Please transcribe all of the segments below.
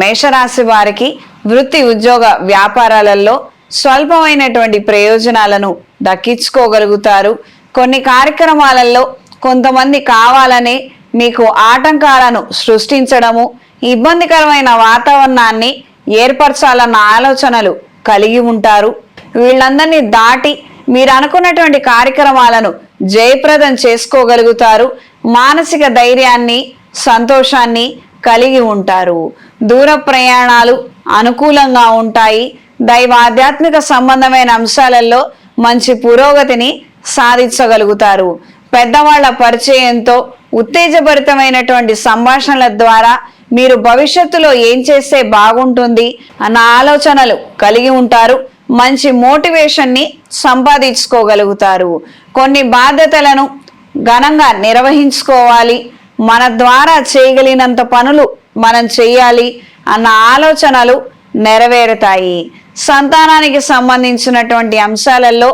మేషరాశి వారికి వృత్తి ఉద్యోగ వ్యాపారాలలో స్వల్పమైనటువంటి ప్రయోజనాలను దక్కించుకోగలుగుతారు. కొన్ని కార్యక్రమాలలో కొంతమంది కావాలనే మీకు ఆటంకాలను సృష్టించడము ఇబ్బందికరమైన వాతావరణాన్ని ఏర్పరచాలన్న ఆలోచనలు కలిగి ఉంటారు. వీళ్ళందరినీ దాటి మీరు అనుకున్నటువంటి కార్యక్రమాలను జయప్రదం చేసుకోగలుగుతారు. మానసిక ధైర్యాన్ని సంతోషాన్ని కలిగి ఉంటారు. దూర ప్రయాణాలు అనుకూలంగా ఉంటాయి. దైవ ఆధ్యాత్మిక సంబంధమైన అంశాలలో మంచి పురోగతిని సాధించగలుగుతారు. పెద్దవాళ్ళ పరిచయంతో ఉత్తేజభరితమైనటువంటి సంభాషణల ద్వారా మీరు భవిష్యత్తులో ఏం చేస్తే బాగుంటుంది అన్న ఆలోచనలు కలిగి ఉంటారు. మంచి మోటివేషన్ని సంపాదించుకోగలుగుతారు. కొన్ని బాధ్యతలను ఘనంగా నిర్వహించుకోవాలి. మన ద్వారా చేయగలిగినంత పనులు మనం చేయాలి అన్న ఆలోచనలు నెరవేరుతాయి. సంతానానికి సంబంధించినటువంటి అంశాలలో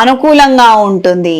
అనుకూలంగా ఉంటుంది.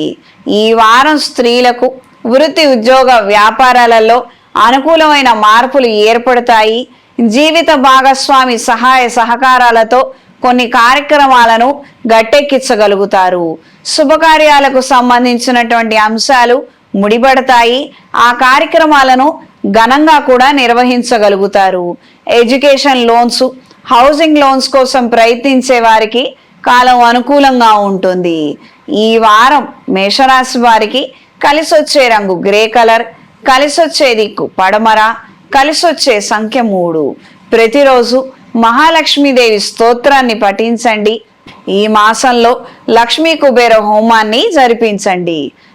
ఈ వారం స్త్రీలకు వృత్తి ఉద్యోగ వ్యాపారాలలో అనుకూలమైన మార్పులు ఏర్పడతాయి. జీవిత భాగస్వామి సహాయ సహకారాలతో కొన్ని కార్యక్రమాలను గట్టెక్కించగలుగుతారు. శుభకార్యాలకు సంబంధించినటువంటి అంశాలు ముడిపడతాయి. ఆ కార్యక్రమాలను ఘనంగా కూడా నిర్వహించగలుగుతారు. ఎడ్యుకేషన్ లోన్స్ హౌసింగ్ లోన్స్ కోసం ప్రయత్నించే వారికి కాలం అనుకూలంగా ఉంటుంది. ఈ వారం మేషరాశి వారికి కలిసొచ్చే రంగు గ్రే కలర్ కలిసొచ్చే దిక్కు పడమర కలిసొచ్చే సంఖ్య మూడు. ప్రతిరోజు మహాలక్ష్మీదేవి స్తోత్రాన్ని పఠించండి. ఈ మాసంలో లక్ష్మీ కుబేర హోమాన్ని జరిపించండి.